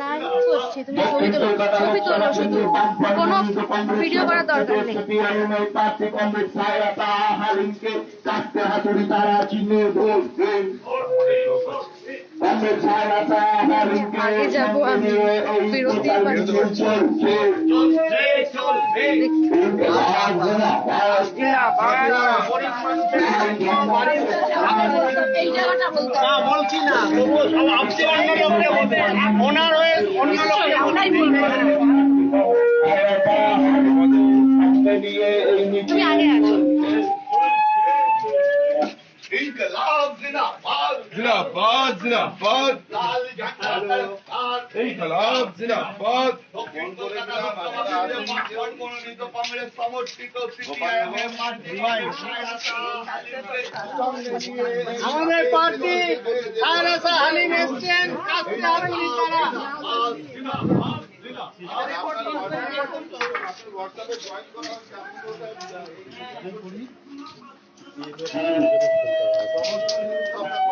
Live করছি তুমি ছবি তোলো ছবি তোলো শুধু কোনো ভিডিও হারিনকে কাটতে হাতুড়ি তারা চিহ্নে আগে যাব আমি বিরতি বলছি না ওনার অন্য তুমি زنافات زنافات ইনকলাব জিনাফাত আমাদের পার্টি খায়রাসা হালিম এসছেন কাছে আরও তারা সমস্ত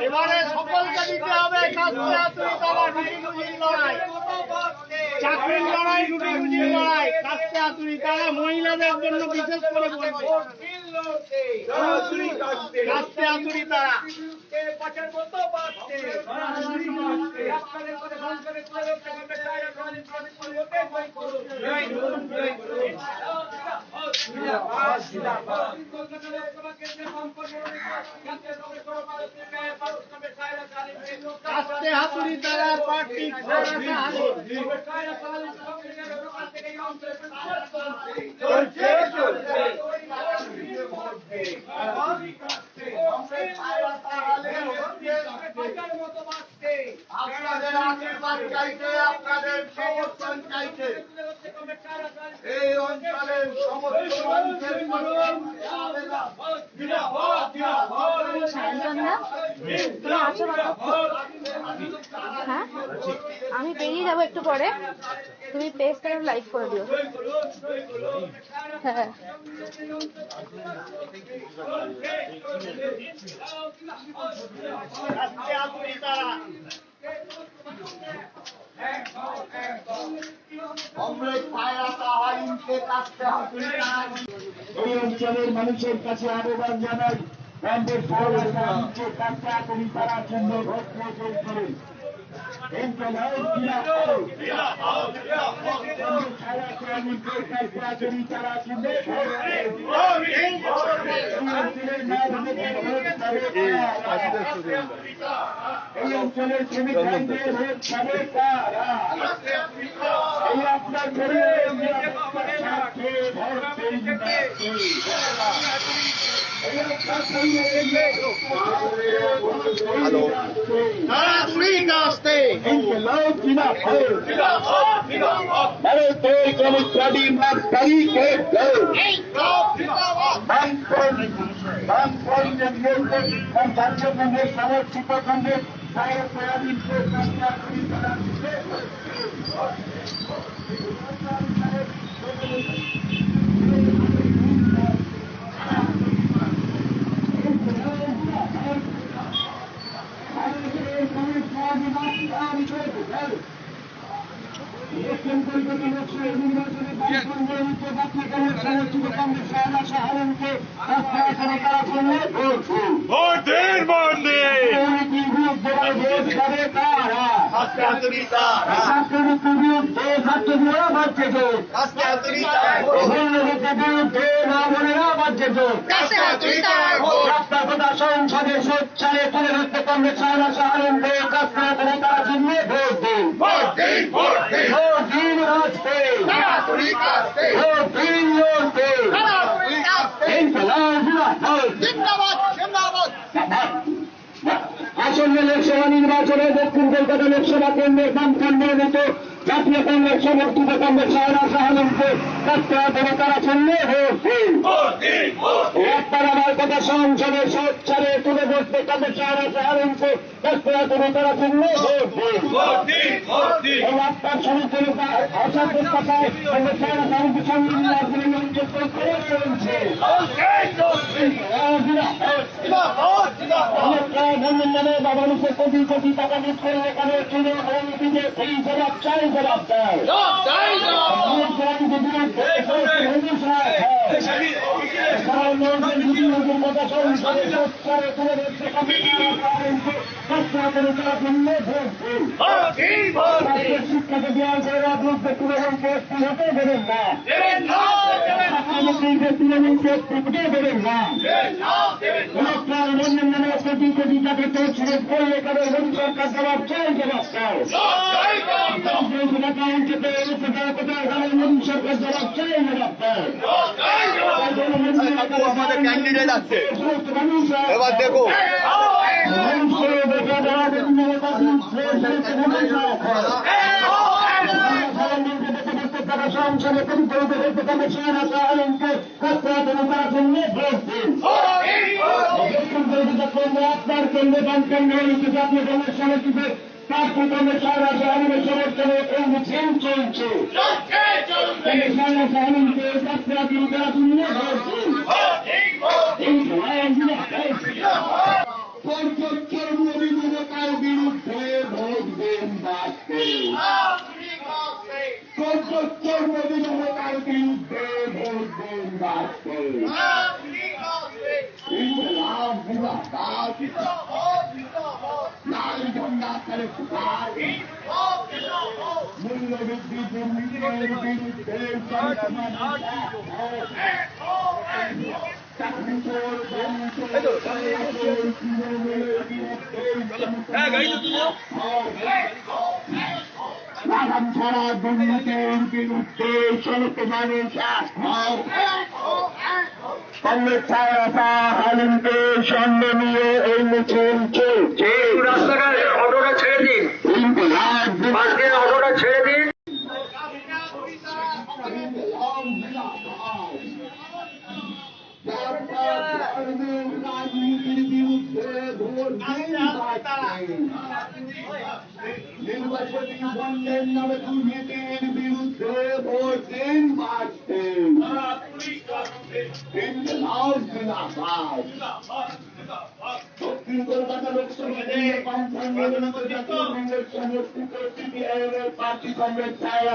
এবারে সকলকে দিতে হবে চাকরির লড়াই। রুটি লড়াই কাস্তে হাতুড়ি তারা মহিলাদের জন্য বিশেষ করে কাস্তে হাতুড়ি তারা কাস্তে হাতুড়ি তারা পার্টি সায়রাসা হালিম আপনাদের আশীর্বাদ চাইছে আপনাদের সমর্থন চাইছে এই অঞ্চলের সমস্ত মানুষের হ্যাঁ? আমি বেরিয়ে যাব একটু পরে। তুমি পেজটা লাইক করে দিও। হ্যাঁ। এই অঞ্চলের মানুষের কাছে আবেদন জানাই। কংগ্রেস হারিনকে কাটতে হাতুড়ি তারা চিহ্নে ভোট। এই অঞ্চলের শ্রমিক কারা? জিন্দাবাদ। ভারতের কর্মচারী মার তারিখে দাও। বামফ্রন্ট বামফ্রন্টের নেতৃত্বে রাজ্য দিন ভোট দিন সাহেব সয়াবিনকে কাজটা করি তারা দিচ্ছে। ভারতের কংগ্রেস সভাপতি দক্ষিণ কলকাতা লোকসভা নির্বাচনে বামফ্রন্টের জাতীয় কংগ্রেস সমর্থিত কংগ্রেস সাহেব সাহারণকে রাস্তায় করে তারা করলে ভোট দিন। ভোট দিন ভোট দিন কাস্তে তারা সাহায্য লোকসভা নির্বাচনে দক্ষিণ কলকাতা লোকসভা কেন্দ্রের কান্ডের মতো জাতীয় কংগ্রেস সমর্থিত কংগ্রেস সাহারা সাহানকে কাজটা করে তারা সন্দেহ ভোট দিন আমার কথা সংসদের সচ্ছারে তুলে ধরতে কংগ্রেস সাহারা সাহালমকে কাজটা করে তারা অসাধ্যের কথায় সঙ্গে করে চলছে ধন্যবাদ বাবা মানুষের কোটি কোটি টাকা লুট করে এখানে চলে দিকে এই জবাব চাই জবাব শিক্ষাকে দেওয়া করে রাজনীতি তুলে দেবেন না। তৃণমূলকে দেবেন না লোকপ্রাণ অন্যান্য কোটি কোটি টাকা তো ছেড়ে করলে কারও মোদী সরকার জবাব চাই জবাব চাই মোদী সরকার জবাব চাই জবাব চাই আমাদের ক্যান্ডিডেট আছে এবার দেখো সংসদে পরিচালিত করতে পারবে সেনা সাহায্যকে তারা জন্য ভোট দিন আপনার কেন্দ্রে বাম কেন্দ্রে জাতীয় কংগ্রেস সমিতিতে তার প্রথমে সারা শহরের সমর্থনে এই মিছিল চলছে সারা শহরকে যাত্রা দিন তারা জন্য পর্যটন পর্যটন মরিমতার বিরুদ্ধে ভোট দিন বাঁচতে ইনকলাব জিন্দাবাদ লাল ঝন্ডা করে ফুকার মূল্যবৃদ্ধি দুর্নীতির বিরুদ্ধে চাকরি চোর বাগান ছাড়া দুর্নীতির বিরুদ্ধে সমস্ত মানুষ কংগ্রেস ছাড়া হালিমকে সঙ্গে নিয়ে এই মিছিল চলছে। রাস্তাঘাটে অটোটা ছেড়ে দিন। অটোটা ছেড়ে দিন। রাজনীতির বিরুদ্ধে ভোট দিন বাঁচতে। নির্বাচনী বন্ডের নামে দুর্নীতির বিরুদ্ধে ভোট দিন বাঁচতে ইনকলাব জিন্দাবাদ দক্ষিণ কলকাতা লোকসভা কেন্দ্রে বামফ্রন্ট মনোনীত জাতীয় কংগ্রেস সমর্থিত সিপিআইএম এর প্রার্থী কংগ্রেস ছায়া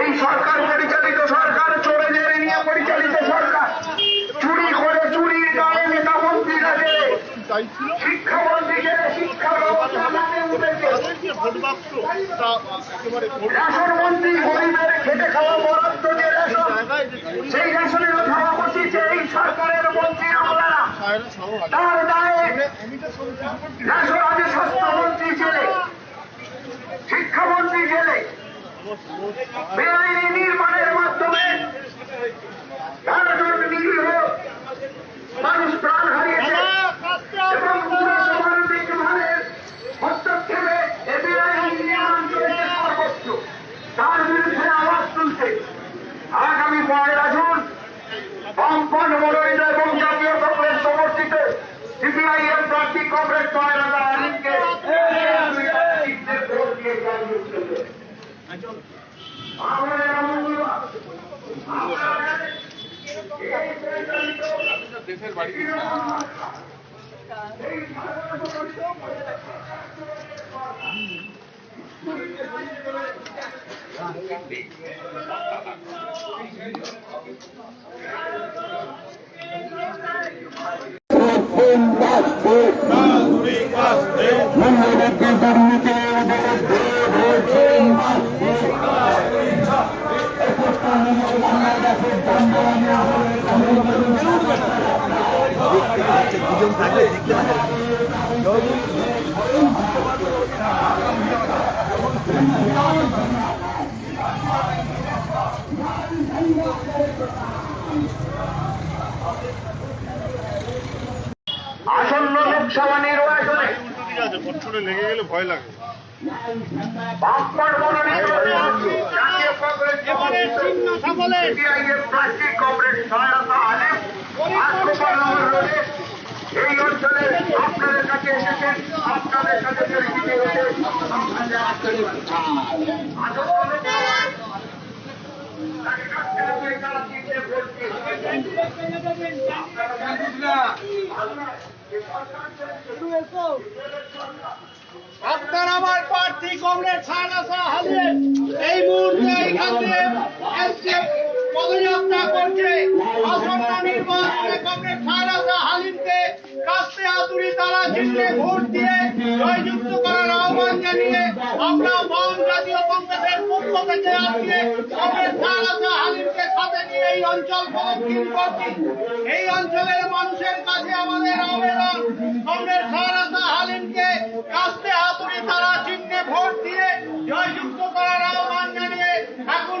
এই সরকার পরিচালিত সরকার চোরেদের নিয়ে পরিচালিত সরকার। চুরি করে চুরির গায়ে নেতা মন্ত্রীরা শিক্ষামন্ত্রীকে শিক্ষা ব্যবস্থা মানে রেশন মন্ত্রী গরিবের খেটে খাওয়া বরাদ্দ যে রেশন, সেই রেশনের সভাপতি যে এই সরকারের মন্ত্রী দায়ে রেশন আদি স্বাস্থ্যমন্ত্রী জেলে, শিক্ষামন্ত্রী জেলে। বেআইনি নির্মাণের মাধ্যমে ভারতের নিরীহ মানুষ প্রাণ হারিয়েছে এবং পুরসভার দেখভালের হস্তক্ষেপে এ বেআইনি নির্মাণ চলেছে সর্বোচ্চ তার বিরুদ্ধে আওয়াজ তুলছে আগামী পয়লা জুন বামপন মনোনীত এবং জাতীয় কংগ্রেস সমর্থিত সিপিআইএম প্রার্থী কংগ্রেস পয়লা আলীকে ভোট দিয়ে জানিয়ে চলবে আমাদের আমূল্য মূল্যবৃদ্ধি আসন্ন লোকসভা নির্বাচনে লেগে গেলে ভয় লাগে সিপিআইএম প্রার্থী কংগ্রেস সহায়তা আলিম এই অঞ্চলে আপনাদের কাছে এসেছেন আপনাদের কাছে পরিচিত হতে। আপনার আমার প্রার্থী কংগ্রেস সারাসা হারিয়ে এই মুহূর্তে এখান পদযাত্রা করছে। হালিমকে। কাস্তে হাতুড়ি তারা ভোট দিয়ে জয়যুক্ত করার আহ্বান জানিয়ে আমরা জাতীয় কংগ্রেসের পক্ষ থেকে আজকে কংগ্রেস হালিমকে সাথে নিয়ে এই অঞ্চল প্রদক্ষিণ করছি। এই অঞ্চলের মানুষের কাছে আমাদের আবেদন, কংগ্রেস সারাসা হালিমকে কাস্তে হাতুড়ি তারা চিহ্নে ভোট দিয়ে জয়যুক্ত করার আহ্বান জানিয়ে এখন